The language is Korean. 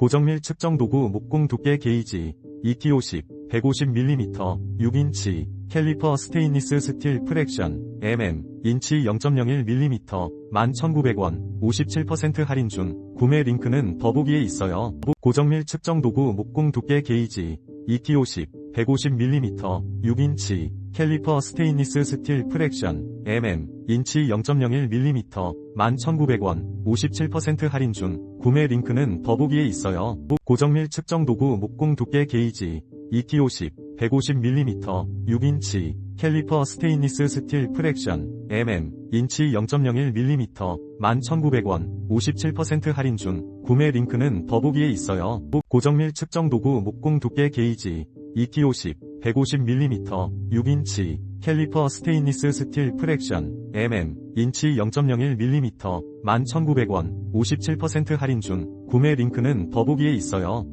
고정밀 측정 도구 목공 두께 게이지 ET50 150mm 6인치 캘리퍼 스테인리스 스틸 프랙션 mm 인치 0.01mm 11,900원 57% 할인 중 구매 링크는 더보기에 있어요. 고정밀 측정 도구 목공 두께 게이지 ET50 150mm 6인치 캘리퍼 스테인리스 스틸 프랙션 mm 인치 0.01mm 11,900원 57% 할인 중 구매 링크는 더보기에 있어요. 고정밀 측정 도구 목공 두께 게이지 ET50 150mm 6인치 캘리퍼 스테인리스 스틸 프랙션 mm 인치 0.01mm 11,900원 57% 할인 중 구매 링크는 더보기에 있어요. 고정밀 측정 도구 목공 두께 게이지 ET50 150mm 6인치 캘리퍼 스테인리스 스틸 프랙션 mm 인치 0.01mm 11,900원 57% 할인 중 구매 링크는 더보기에 있어요.